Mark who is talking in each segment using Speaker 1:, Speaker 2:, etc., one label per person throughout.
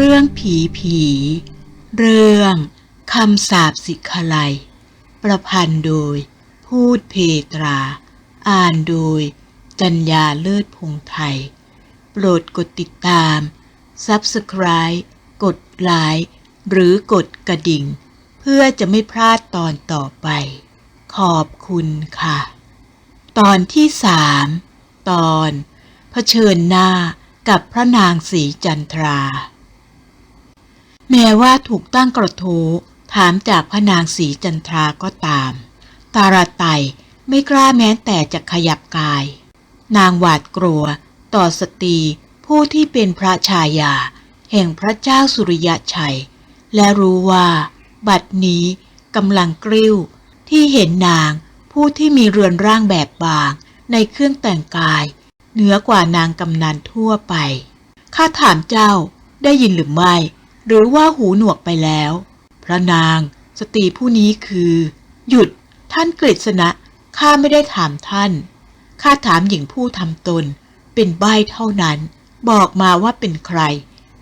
Speaker 1: เรื่องผีผี เรื่องคำสาบสิขลัยประพันธ์โดย พูดเพตรา อ่านโดย จัญญาเลิศพงไทย โปรดกดติดตาม Subscribe กดไลค์หรือกดกระดิ่ง เพื่อจะไม่พลาดตอนต่อไป ขอบคุณค่ะ ตอนที่สามตอน เผชิญหน้ากับพระนางสีจันทรา แม้ว่าถูกตั้งกระทู้ถามจากพระนางสีจันทราก็ตาม ตาราไตไม่กล้าแม้แต่จะขยับกาย นางหวาดกลัว ต่อสตรีผู้ที่เป็นพระชายา แห่งพระเจ้าสุริยะชัย และรู้ว่า บัดนี้กำลังกริ้ว ที่เห็นนางผู้ที่มีเรือนร่างแบบบาง ในเครื่องแต่งกาย เหนือกว่านางกำนันทั่วไป ข้าถามเจ้าได้ยินหรือไม่ หรือว่าหูหนวกไปแล้ว พระนางสตรีผู้นี้คือ หยุดท่านกฤษณะข้าไม่ได้ถามท่านข้าถามหญิงผู้ทำตน เป็นใบเท่านั้น บอกมาว่าเป็นใคร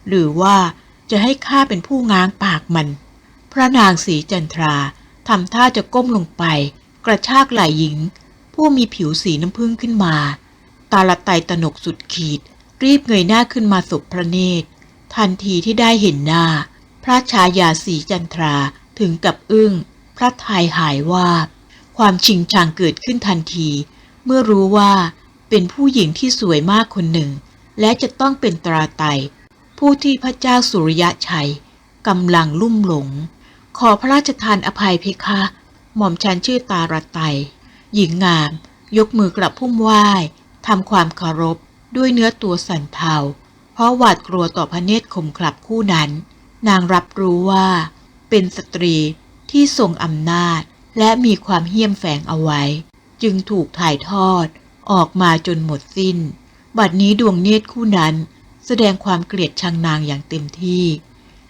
Speaker 1: หรือว่าจะให้ข้าเป็นผู้ง้างปากมัน พระนางสีจันทราทำท่าจะก้มลงไป กระชากไหล่หญิง ผู้มีผิวสีน้ำผึ้งขึ้นมา ตาละไตตนกสุดขีด รีบเงยหน้าขึ้นมาสบพระเนตร ทันทีที่ได้เห็นหน้า พระชายาสีจันทราถึงกับอึ้ง พระทัยหายวาบ ความชิงชังเกิดขึ้นทันที เมื่อรู้ว่าเป็นผู้หญิงที่สวยมากคนหนึ่ง และจะต้องเป็นตราไต ผู้ที่พระเจ้าสุริยะชัยกำลังลุ่มหลง ขอพระราชทานอภัยเพคะ หม่อมฉันชื่อตาราไต หญิงงาม ยกมือกลับพุ่มไหว้ทำความเคารพด้วยเนื้อตัวสั่นเทา เพราะหวาดกลัวต่อพระเนตรคมขลับคู่นั้น นางรับรู้ว่า เป็นสตรีที่ทรงอำนาจและมีความเหี้ยมแฝงเอาไว้ จึงถูกถ่ายทอดออกมาจนหมดสิ้น บัดนี้ดวงเนตรคู่นั้น แสดงความเกลียดชังนางอย่างเต็มที่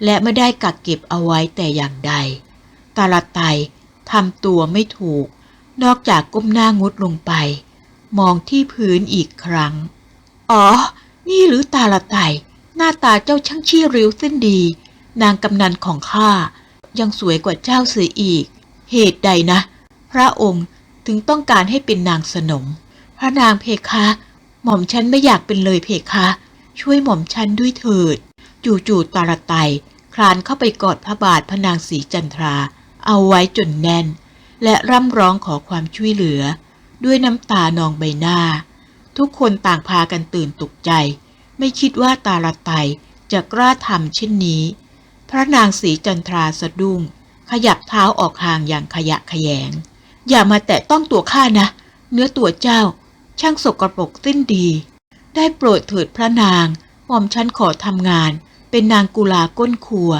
Speaker 1: และไม่ได้กักเก็บเอาไว้แต่อย่างใด ตาลาไตทำตัวไม่ถูก นอกจากก้มหน้างดลงไป มองที่พื้นอีกครั้ง อ๋อ นี่หรือตาละไตหน้าตาเจ้าช่างชี้ริ้วเส้นดี นางกำนันของข้ายังสวยกว่าเจ้าเสียอีก เหตุใดนะ พระองค์ถึงต้องการให้เป็นนางสนม พระนางเพคะ หม่อมฉันไม่อยากเป็นเลยเพคะ ช่วยหม่อมฉันด้วยเถิด จู่ๆตาละไตคลานเข้าไปกอดพระบาทพระนางสีจันทรา เอาไว้จนแน่น และร่ำร้องขอความช่วยเหลือ ด้วยน้ำตานองใบหน้า ทุกคนต่างพากันตื่นตกใจ ไม่คิดว่าตาลไตจะกล้าทำเช่นนี้ พระนางสีจันทราสะดุ้ง ขยับเท้าออกห่างอย่างขยะแขยง อย่ามาแตะต้องตัวข้านะ เนื้อตัวเจ้า ช่างสกรปรกสิ้นดี ได้โปรดเถิดพระนางหม่อมฉันขอทำงาน เป็นนางกุลาก้นครัว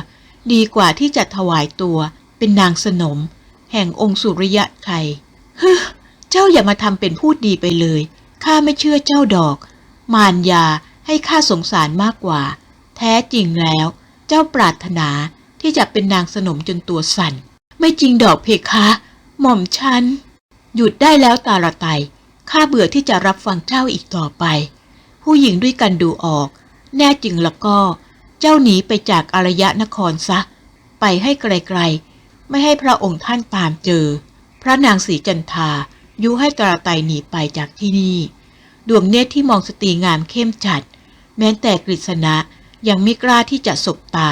Speaker 1: ดีกว่าที่จะถวายตัว เป็นนางสนม แห่งองค์สุริยะไทยฮึเจ้าอย่ามาทำเป็นพูดดีไปเลย ข้าไม่เชื่อเจ้าดอก มารยาให้ข้าสงสารมากกว่า แท้จริงแล้ว เจ้าปรารถนาที่จะเป็นนางสนมจนตัวสั่น ไม่จริงดอกเพคะ หม่อมฉัน หยุดได้แล้วตาละไตข้าเบื่อที่จะรับฟังเจ้าอีกต่อไป ผู้หญิงด้วยกันดูออก แน่จริงแล้วก็ เจ้าหนีไปจากอารยะนครซะ ไปให้ไกลๆ ไม่ให้พระองค์ท่านตามเจอ พระนางสีจันทา ยุให้ตราไตหนีไปจากที่นี่ ดวงเนตรที่มองสตรีงามเข้มจัด แม้แต่กฤษณะยังไม่กล้าที่จะสบตา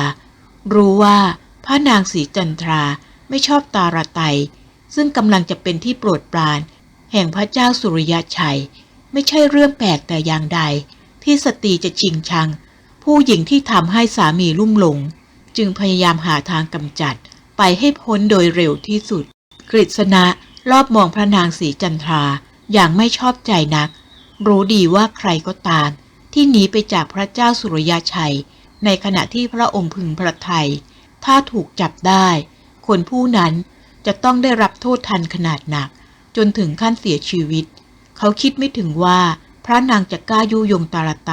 Speaker 1: รู้ว่าพระนางสีจันทราไม่ชอบตาราไต ซึ่งกำลังจะเป็นที่โปรดปราน แห่งพระเจ้าสุริยะชัย ไม่ใช่เรื่องแปลกแต่อย่างใด ที่สตรีจะชิงชัง ผู้หญิงที่ทำให้สามีลุ่มหลง จึงพยายามหาทางกำจัดไปให้พ้นโดยเร็วที่สุด กฤษณะ รอบมองพระนางสีจันทราอย่างไม่ชอบใจนัก รู้ดีว่าใครก็ตาม ที่หนีไปจากพระเจ้าสุริยชัย ในขณะที่พระองค์พึงพระทัยถ้าถูกจับได้ คนผู้นั้นจะต้องได้รับโทษทันขนาดหนัก จนถึงขั้นเสียชีวิต เขาคิดไม่ถึงว่าพระนางจะกล้ายุยงตาลไต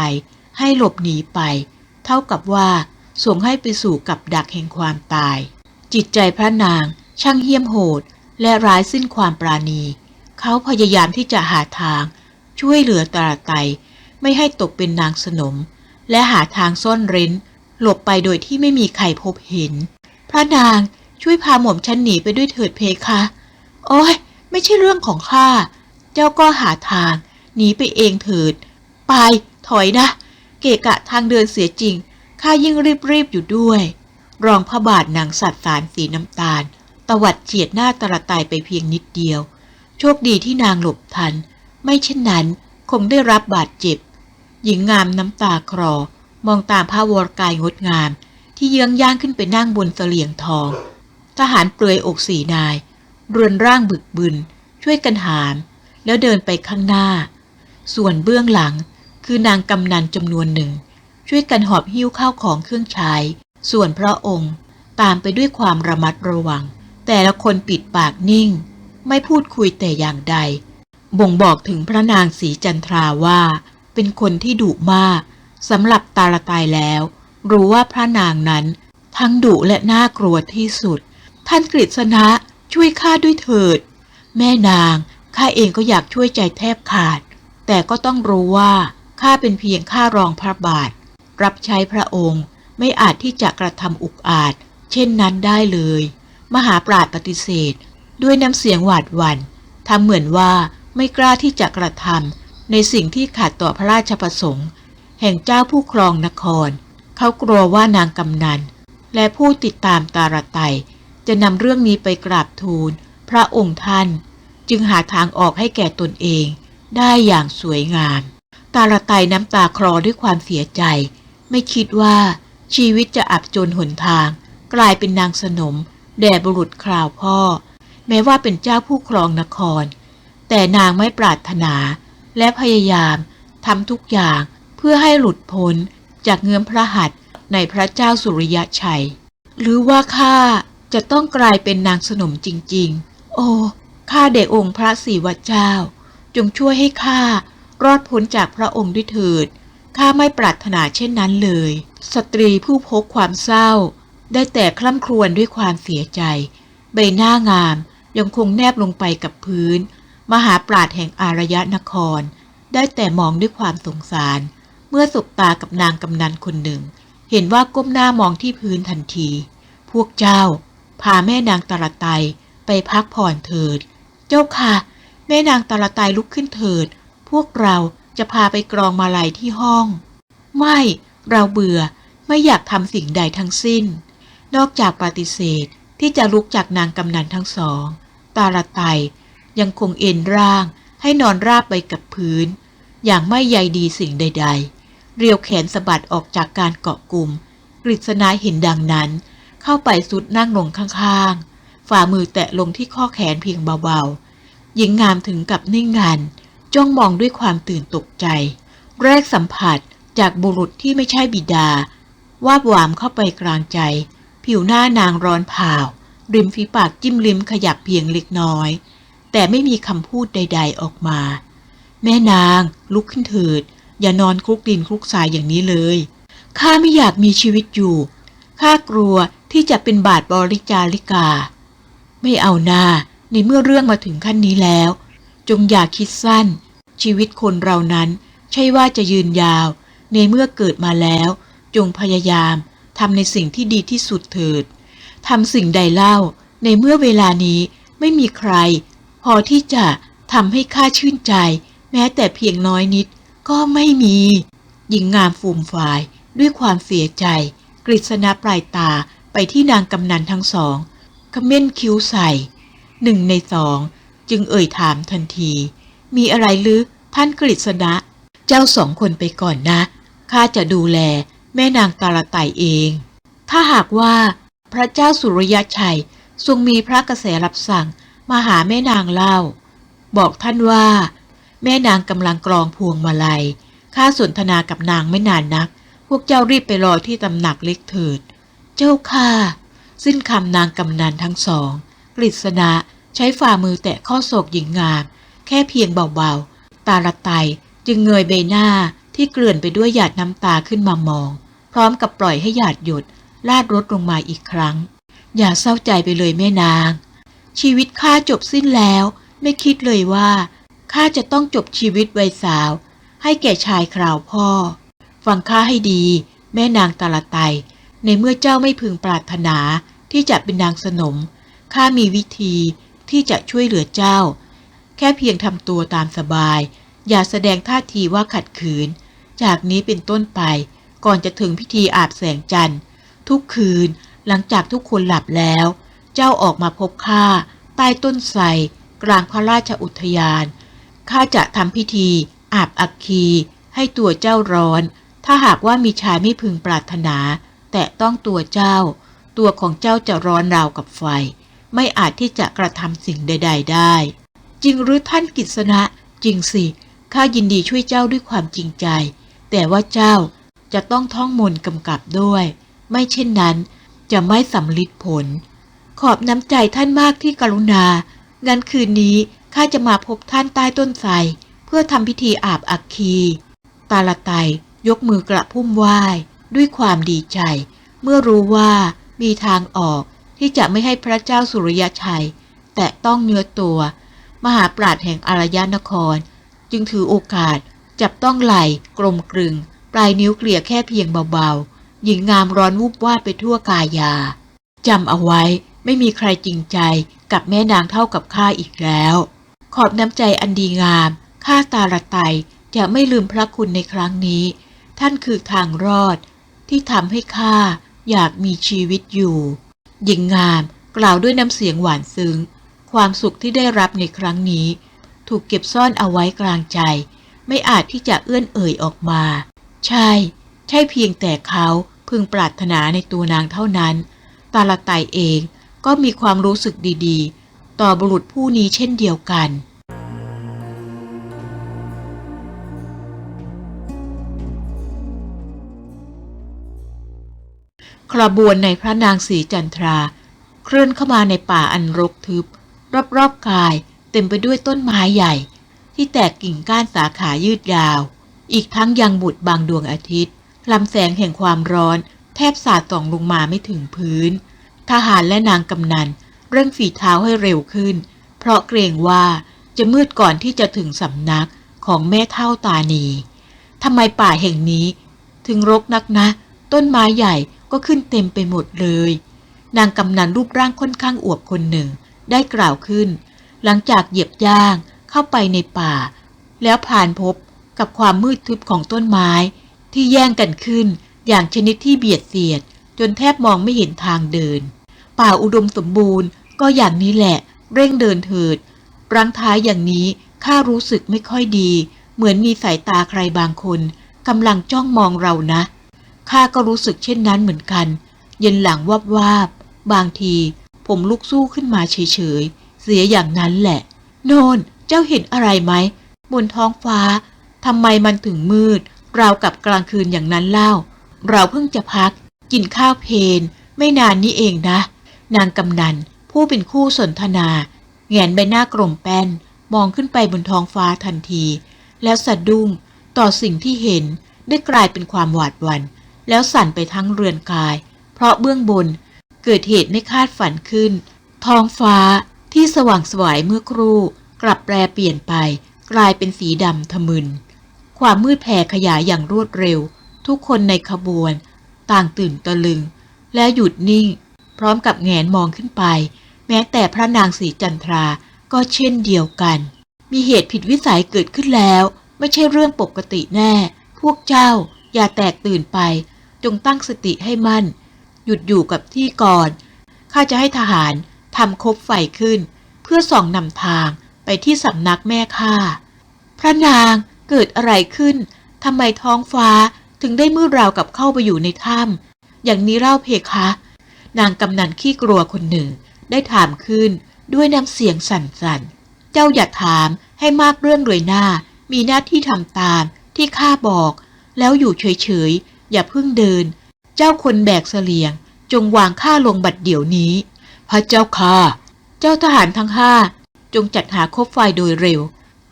Speaker 1: ให้หลบหนีไป เท่ากับว่าส่งให้ไปสู่กับดักแห่งความตาย จิตใจพระนางช่างเหี้ยมโหด และร้ายสิ้นความปราณี เขาพยายามที่จะหาทาง ช่วยเหลือตาไตไม่ให้ตกเป็นนางสนม และหาทางซ่อนเร้น หลบไปโดยที่ไม่มีใครพบเห็น พระนางช่วยพาหม่อมฉันหนีไปด้วยเถิดเพคะ โอ้ยไม่ใช่เรื่องของข้า เจ้าก็หาทาง หนีไปเองเถิด ไป ถอยนะ เกะกะทางเดินเสียจริง ข้ายิ่งรีบๆอยู่ด้วย รองพระบาทนางสัตว์สารสีน้ำตาล ตวัดเฉียดหน้าตระตายไปเพียงนิดเดียว โชคดีที่นางหลบทัน ไม่เช่นนั้นคงได้รับบาดเจ็บ หญิงงามน้ำตาคลอมองตามพระวรกายงดงาม ที่เยื้องย่างขึ้นไปนั่งบนเสลียงทอง ทหารเปลือยอกสีนายเรือนร่างบึกบึน ช่วยกันหาม แล้วเดินไปข้างหน้า ส่วนเบื้องหลังคือนางกำนันจำนวนหนึ่ง ช่วยกันหอบหิ้วข้าวของเครื่องใช้ ส่วนพระองค์ตามไปด้วยความระมัดระวัง แต่ละคนปิดปากนิ่ง ไม่พูดคุยแต่อย่างใด บ่งบอกถึงพระนางสีจันทราว่า เป็นคนที่ดุมากสำหรับตาลตายแล้ว รู้ว่าพระนางนั้น ทั้งดุและน่ากลัวที่สุด ท่านกฤษณะช่วยข้าด้วยเถิด แม่นางข้าเองก็อยากช่วยใจแทบขาด แต่ก็ต้องรู้ว่าข้าเป็นเพียงข้ารองพระบาท รับใช้พระองค์ไม่อาจที่จะกระทำอุกอาจ เช่นนั้นได้เลย มหาปราชปฏิเสธ ด้วยน้ำเสียงหวาดหวั่นทำเหมือนว่าไม่กล้าที่จะกระทำในสิ่งที่ขัดต่อพระราชประสงค์ แห่งเจ้าผู้ครองนคร เขากลัวว่านางกำนัน และผู้ติดตามตาลไตจะนำเรื่องนี้ไปกราบทูล พระองค์ท่าน จึงหาทางออกให้แก่ตนเองได้อย่างสวยงาม ตาลไตน้ำตาคลอด้วยความเสียใจ ไม่คิดว่าชีวิตจะอับจนหนทาง กลายเป็นนางสนม แด่บุรุษคราวพ่อ แม้ว่าเป็นเจ้าผู้ครองนคร แต่นางไม่ปรารถนาและพยายามทำทุกอย่างเพื่อให้หลุดพ้นจากเงื้อมพระหัตถ์ในพระเจ้าสุริยะชัย หรือว่าข้าจะต้องกลายเป็นนางสนมจริง ๆ โอ้ข้าเดชองค์พระศิวะเจ้า จงช่วยให้ข้ารอดพ้นจากพระองค์ด้วยเถิดข้าไม่ปรารถนาเช่นนั้นเลย สตรีผู้พกความเศร้า ได้แต่คล่ำครวญด้วยความเสียใจ ใบหน้างามยังคงแนบลงไปกับพื้น มหาปราดแห่งอารยนคร ได้แต่มองด้วยความสงสาร เมื่อสบตากับนางกำนันคนหนึ่ง เห็นว่าก้มหน้ามองที่พื้นทันที พวกเจ้า พาแม่นางตาลไตไปพักผ่อนเถิด เจ้าค่ะ แม่นางตาลไตลุกขึ้นเถิด พวกเราจะพาไปกรองมาลัยที่ห้อง ไม่ เราเบื่อไม่อยากทำสิ่งใดทั้งสิ้น นอกจากปฏิเสธที่จะลุกจากนางกำนันทั้งสอง ตาละไตยังคงเอ็นร่างให้นอนราบไปกับพื้น อย่างไม่ใยดีสิ่งใด ๆ เรียวแขนสะบัดออกจากการเกาะกลุ่มกฤษณาเห็นดังนั้น เข้าไปสุดนั่งลงข้างๆ ฝ่ามือแตะลงที่ข้อแขนเพียงเบาๆ หญิงงามถึงกับนิ่งงัน จ้องมองด้วยความตื่นตกใจ แรกสัมผัสจากบุรุษที่ไม่ใช่บิดา วาบหวามเข้าไปกลางใจ ผิวหน้านางร้อนเผาริมฝีปากจิ้มลิ้มขยับเพียงเล็กน้อย แต่ไม่มีคำพูดใด ๆออกมา แม่นางลุกขึ้นเถิด อย่านอนคลุกดินคลุกทรายอย่างนี้เลยข้าไม่อยากมีชีวิตอยู่ข้ากลัวที่จะเป็นบาทบริจาริกา ไม่เอาหน้าในเมื่อเรื่องมาถึงขั้นนี้แล้ว จงอย่าคิดสั้น ชีวิตคนเรานั้น ใช่ว่าจะยืนยาว ในเมื่อเกิดมาแล้ว จงพยายาม ทำในสิ่งที่ดีที่สุดเถิดทำสิ่งใดเล่า ในเมื่อเวลานี้ไม่มีใคร พอที่จะทำให้ข้าชื่นใจ แม้แต่เพียงน้อยนิดก็ไม่มี หญิงงามฟูมฝ่ายด้วยความเสียใจ กฤษณะปลายตาไปที่นางกำนันทั้งสองขม้นคิ้วใส่หนึ่งในสองจึงเอ่ยถามทันที มีอะไรลึกท่านกฤษณะ เจ้าสองคนไปก่อนนะข้าจะดูแล แม่นางตาลไตเอง ถ้าหากว่าพระเจ้าสุริยชัยทรงมีพระกระแสรับสั่งมาหาแม่นางเล่า บอกท่านว่า แม่นางกำลังกรองพวงมาลัยข้าสนทนากับนางไม่นานนัก พวกเจ้ารีบไปรอที่ตำหนักเล็กเถิด เจ้าค่ะสิ้นคำนางกำนันทั้งสอง กฤษณะใช้ฝ่ามือแตะข้อศอกหญิงงาม แค่เพียงเบาๆ ตาละไตจึงเงยใบหน้า ที่เกลื่อนไปด้วยหยาดน้ำตาขึ้นมามอง พร้อมกับปล่อยให้หยาดหยดลาดรถลงมาอีกครั้ง อย่าเศร้าใจไปเลยแม่นาง ชีวิตข้าจบสิ้นแล้ว ไม่คิดเลยว่าข้าจะต้องจบชีวิตวัยสาว ให้แก่ชายคราวพ่อ ฟังข้าให้ดี แม่นางตาลไตในเมื่อเจ้าไม่พึงปรารถนาที่จะเป็นนางสนมข้ามีวิธีที่จะช่วยเหลือเจ้า แค่เพียงทำตัวตามสบาย อย่าแสดงท่าทีว่าขัดขืน จากนี้เป็นต้นไป ก่อนจะถึงพิธีอาบแสงจันทร์ ทุกคืนหลังจากทุกคนหลับแล้ว เจ้าออกมาพบข้าใต้ต้นไทรกลางพระราชอุทยานข้าจะทำพิธีอาบอัคคีให้ตัวเจ้าร้อน ถ้าหากว่ามีชายไม่พึงปรารถนา แต่ต้องตัวเจ้า ตัวของเจ้าจะร้อนราวกับไฟ ไม่อาจที่จะกระทำสิ่งใด ๆ ได้ จริงหรือท่านกิษณะ จริงสิ ข้ายินดีช่วยเจ้าด้วยความจริงใจ แต่ว่าเจ้าจะต้องท่องมนต์กำกับด้วย ไม่เช่นนั้นจะไม่สำลิดผล ขอบน้ำใจท่านมากที่กรุณา งั้นคืนนี้ข้าจะมาพบท่านใต้ต้นไทรเพื่อทำพิธีอาบอัคคี ตาละไตยกมือกระพุ่มไหว้ ด้วยความดีใจ เมื่อรู้ว่ามีทางออกที่จะไม่ให้พระเจ้าสุริยชัย แตะต้องเนื้อตัว มหาปราดแห่งอารยนคร จึงถือโอกาส จับต้องไหล่กลมกลึง ปลายนิ้วเกลี่ยแค่เพียงเบาๆ หญิงงามร้อนวูบวาดไปทั่วกายาจำเอาไว้ไม่มีใครจริงใจกับแม่นางเท่ากับข้าอีกแล้ว ขอบน้ำใจอันดีงามข้าตาละไตจะไม่ลืมพระคุณในครั้งนี้ ท่านคือทางรอด ที่ทำให้ข้าอยากมีชีวิตอยู่ หญิงงามกล่าวด้วยน้ำเสียงหวานซึ้ง ความสุขที่ได้รับในครั้งนี้ ถูกเก็บซ่อนเอาไว้กลางใจ ไม่อาจที่จะเอื้อนเอ่ยออกมา ใช่ ใช่เพียงแต่เขาพึงปรารถนาในตัวนางเท่านั้น ตาละไตเองก็มีความรู้สึกดีๆ ต่อบุรุษผู้นี้เช่นเดียวกันขบวนในพระนางสีจันทรา เคลื่อนเข้ามาในป่าอันรกทึบ รอบๆกายเต็มไปด้วยต้นไม้ใหญ่ ที่แตกกิ่งก้านสาขายืดยาว อีกทั้งยังบุดบางดวงอาทิตย์ลำแสงแห่งความร้อน แทบสาดส่องลงมาไม่ถึงพื้น ทหารและนางกำนันเร่งฝีเท้าให้เร็วขึ้น เพราะเกรงว่าจะมืดก่อนที่จะถึงสำนักของแม่เท่าตานีทำไมป่าแห่งนี้ ถึงรกนักนะ ต้นไม้ใหญ่ก็ขึ้นเต็มไปหมดเลย นางกำนันรูปร่างค่อนข้างอวบคนหนึ่ง ได้กล่าวขึ้น หลังจากเหยียบย่าง เข้าไปในป่า แล้วผ่านพบกับความมืดทึบของต้นไม้ที่แย่งกันขึ้นอย่างชนิดที่เบียดเสียด จนแทบมองไม่เห็นทางเดิน ป่าอุดมสมบูรณ์ก็อย่างนี้แหละ เร่งเดินเถิด รังท้ายอย่างนี้ข้ารู้สึกไม่ค่อยดี เหมือนมีสายตาใครบางคนกำลังจ้องมองเรานะข้าก็รู้สึกเช่นนั้นเหมือนกัน เย็นหลังวาบวาบบางที ผมลุกสู้ขึ้นมาเฉยๆเสียอย่างนั้นแหละ โนน เจ้าเห็นอะไรไหม บนท้องฟ้าทำไมมันถึงมืด ราวกับกลางคืนอย่างนั้นเล่า เราเพิ่งจะพัก กินข้าวเพลนไม่นานนี้เองนะ นางกำนัน ผู้เป็นคู่สนทนาแงนใบหน้ากลมแป้น มองขึ้นไปบนท้องฟ้าทันที แล้วสะดุ้งต่อสิ่งที่เห็นได้กลายเป็นความหวาดหวัน่นแล้วสั่นไปทั้งเรือนกาย เพราะเบื้องบนเกิดเหตุไม่คาดฝันขึ้น ท้องฟ้าที่สว่างสวายเมื่อครู่ กลับแปรเปลี่ยนไป กลายเป็นสีดำทะมึน ความมืดแผ่ขยายอย่างรวดเร็ว ทุกคนในขบวน ต่างตื่นตะลึง และหยุดนิ่ง พร้อมกับแงนมองขึ้นไป แม้แต่พระนางสีจันทราก็เช่นเดียวกัน มีเหตุผิดวิสัยเกิดขึ้นแล้ว ไม่ใช่เรื่องปกติแน่ พวกเจ้าอย่าแตกตื่นไป จงตั้งสติให้มั่น หยุดอยู่กับที่ก่อนข้าจะให้ทหารทำคบไฟขึ้น เพื่อส่องนำทาง ไปที่สำนักแม่ข้าพระนางเกิดอะไรขึ้นทำไมท้องฟ้าถึงได้มืดราวกับเข้าไปอยู่ในถ้ำอย่างนี้เล่าเพคะ นางกำนันขี้กลัวคนหนึ่ง ได้ถามขึ้นด้วยน้ำเสียงสั่นๆ เจ้าอย่าถามให้มากเรื่องเลยหน้า มีหน้าที่ทำตามที่ข้าบอก แล้วอยู่เฉยๆ อย่าเพิ่งเดิน เจ้าคนแบกเสลียง จงวางข้าลงบัดเดี๋ยวนี้ พระเจ้าค่ะ เจ้าทหารทั้งห้า จงจัดหาคบไฟโดยเร็ว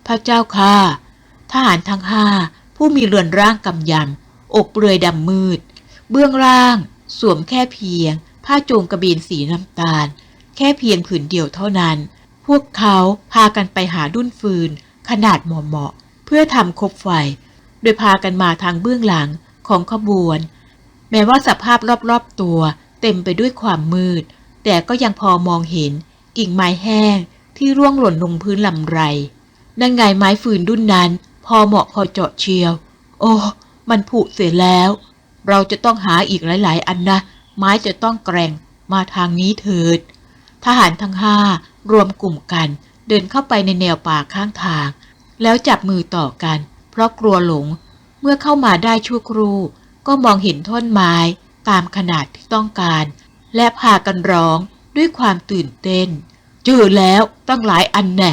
Speaker 1: พระเจ้าค่ะ ทหารทั้งห้าผู้มีเรือนร่างกำยำ อกเปลือยดำมืด เบื้องล่าง สวมแค่เพียง ผ้าโจงกระเบนสีน้ำตาล แค่เพียงผืนเดียวเท่านั้น พวกเขาพากันไปหาดุ้นฟืน ขนาดเหมาะๆเพื่อทำคบไฟ โดยพากันมาทางเบื้องหลังของขบวน แม้ว่าสภาพรอบๆตัวเต็มไปด้วยความมืด แต่ก็ยังพอมองเห็นกิ่งไม้แห้ง ที่ร่วงหล่นลงพื้นลำไร นั่นไงไม้ฟืนดุ้นนั้น พอเหมาะพอเจาะเชียว โอ้ มันผุเสียแล้ว เราจะต้องหาอีกหลาย ๆ อันนะ ไม้จะต้องแกร่งมาทางนี้เถิด ทหารทั้งห้ารวมกลุ่มกันเดินเข้าไปในแนวป่าข้างทาง แล้วจับมือต่อกัน เพราะกลัวหลง เมื่อเข้ามาได้ชั่วครู่ ก็มองเห็นท่อนไม้ตามขนาดที่ต้องการ และพากันร้องด้วยความตื่นเต้น จอแล้วตั้งหลายอันแน่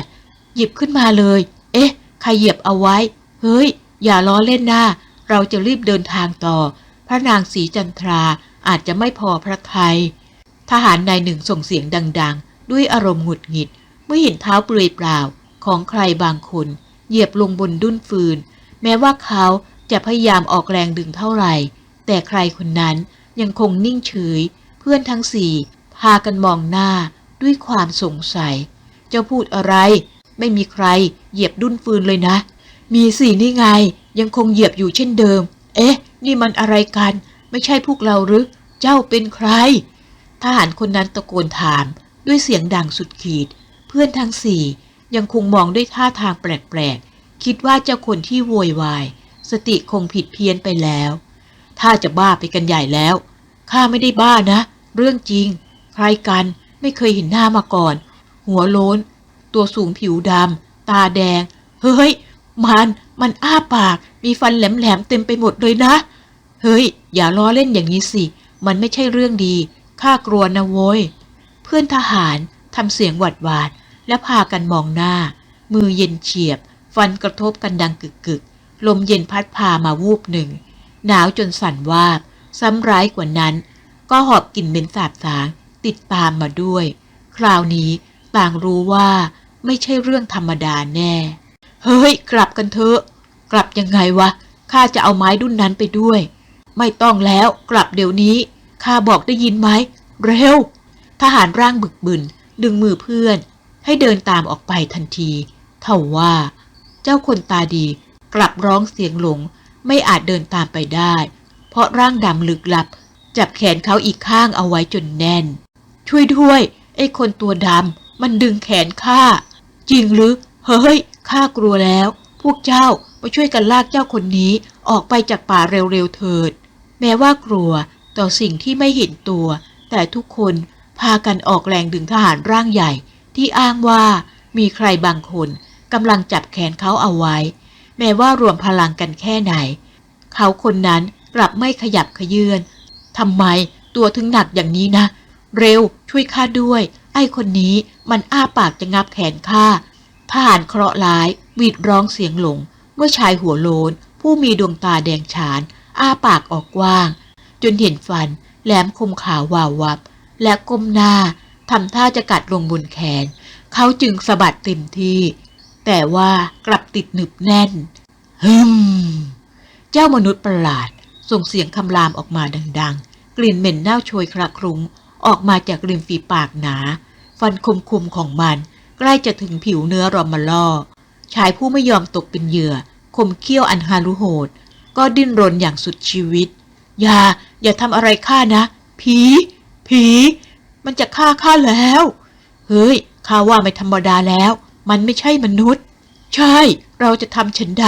Speaker 1: หยิบขึ้นมาเลย เอ๊ะใครเหยียบเอาไว้ เฮ้ย อย่าล้อเล่นหน้า เราจะรีบเดินทางต่อ พระนางสีจันทราอาจจะไม่พอพระทยัยทหารนายหนึ่งส่งเสียงดัง ๆ ด้วยอารมณ์หงุดหงิด เมื่อเห็นเท้าเปลือยเปล่า ของใครบางคน เหยียบลงบนดุ้นฟืน แม้ว่าเขาจะพยายามออกแรงดึงเท่าไหร่ แต่ใครคนนั้นยังคงนิ่งเฉย เพื่อนทั้งสี่พากันมองหน้า ด้วยความสงสัย เจ้าพูดอะไร ไม่มีใครเหยียบดุ้นฟืนเลยนะ มีสินี่ไง ยังคงเหยียบอยู่เช่นเดิม เอ๊ะ นี่มันอะไรกัน ไม่ใช่พวกเราหรือ เจ้าเป็นใคร ทหารคนนั้นตะโกนถาม ด้วยเสียงดังสุดขีด เพื่อนทั้งสี่ยังคงมองด้วยท่าทางแปลกๆ คิดว่าเจ้าคนที่โวยวาย สติคงผิดเพี้ยนไปแล้ว ถ้าจะบ้าไปกันใหญ่แล้ว ข้าไม่ได้บ้านะ เรื่องจริง ใครกัน ไม่เคยเห็นหน้ามาก่อน หัวโล้น ตัวสูงผิวดำตาแดง เฮ้ย มันมันอ้าปาก มีฟันแหลมๆเต็มไปหมดเลยนะ เฮ้ย อย่าล้อเล่นอย่างนี้สิ มันไม่ใช่เรื่องดีข้ากลัวนะโว้ย เพื่อนทหารทำเสียงหวัดหวาดและพากันมองหน้า มือเย็นเฉียบ ฟันกระทบกันดังกึกกึกลมเย็นพัดพามาวูบหนึ่ง หนาวจนสั่นวาบ ซ้ำร้ายกว่านั้น ก็หอบกลิ่นเหม็นสาบสาง ติดตามมาด้วย คราวนี้ต่างรู้ว่าไม่ใช่เรื่องธรรมดาแน่ เฮ้ย กลับกันเถอะ กลับยังไงวะข้าจะเอาไม้ดุนนั้นไปด้วย ไม่ต้องแล้วกลับเดี๋ยวนี้ข้าบอกได้ยินไหมเร็ว ทหารร่างบึกบึนดึงมือเพื่อน ให้เดินตามออกไปทันทีเท่าว่า เจ้าคนตาดีกลับร้องเสียงหลง ไม่อาจเดินตามไปได้ เพราะร่างดำลึกลับ จับแขนเขาอีกข้างเอาไว้จนแน่น ช่วยด้วย ไอ้คนตัวดำมันดึงแขนข้า จริงหรือ เฮ้ย ข้ากลัวแล้ว พวกเจ้ามาช่วยกันลากเจ้าคนนี้ออกไปจากป่าเร็วๆเถิด แม้ว่ากลัวต่อสิ่งที่ไม่เห็นตัว แต่ทุกคนพากันออกแรงดึงทหารร่างใหญ่ ที่อ้างว่ามีใครบางคนกำลังจับแขนเขาเอาไว้ แม้ว่ารวมพลังกันแค่ไหน เขาคนนั้นกลับไม่ขยับขยื่นทำไมตัวถึงหนักอย่างนี้นะ เร็ว ช่วยข้าด้วย ไอ้คนนี้มันอ้าปากจะงับแขนข้าทหารเคราะห์ร้ายหวีดร้องเสียงหลง เมื่อชายหัวโลน ผู้มีดวงตาแดงฉาน อ้าปากออกกว้าง จนเห็นฟัน แหลมคมขาววาววับ และก้มหน้าทำท่าจะกัดลงบนแขน เขาจึงสะบัดเต็มที่ แต่ว่ากลับติดหนึบแน่นฮึมเจ้ามนุษย์ประหลาด ส่งเสียงคำรามออกมาดัง ๆ กลิ่นเหม็นเน่าโชยคระครุ้ง ออกมาจากริมฝีปากหนา ฟันคมๆของมันใกล้จะถึงผิวเนื้อรอมมาล่อชายผู้ไม่ยอมตกเป็นเหยื่อ คมเขี้ยวอันฮารุโหด ก็ดิ้นรนอย่างสุดชีวิต อย่า อย่าทำอะไรข้านะ ผี ผี มันจะฆ่าข้าแล้ว เฮ้ย ข้าว่าไม่ธรรมดาแล้ว มันไม่ใช่มนุษย์ ใช่ เราจะทำฉันใด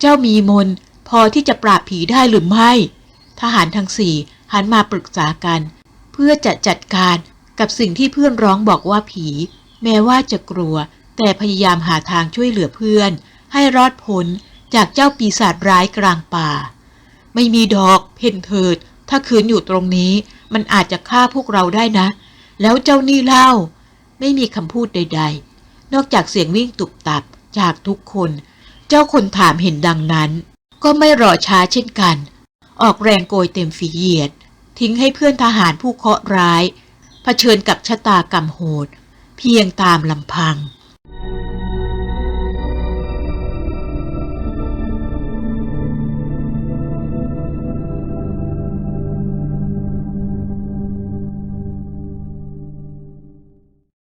Speaker 1: เจ้ามีมน พอที่จะปราบผีได้หรือไม่ ทหารทั้งสี่หันมาปรึกษากัน เพื่อจะจัดการกับสิ่งที่เพื่อนร้องบอกว่าผี แม้ว่าจะกลัว แต่พยายามหาทางช่วยเหลือเพื่อน ให้รอดพ้นจากเจ้าปีศาจร้ายกลางป่า ไม่มีดอก เพนเถิด ถ้าคืนอยู่ตรงนี้ มันอาจจะฆ่าพวกเราได้นะ แล้วเจ้านี่เล่า ไม่มีคำพูดใด ๆ นอกจากเสียงวิ่งตุบตับจากทุกคน เจ้าคนถามเห็นดังนั้น ก็ไม่รอช้าเช่นกัน ออกแรงโกยเต็มฝีเหยียด ทิ้งให้เพื่อนทหารผู้เคราะห์ร้ายเผชิญกับชะตากรรมโหด เพียงตามลำพัง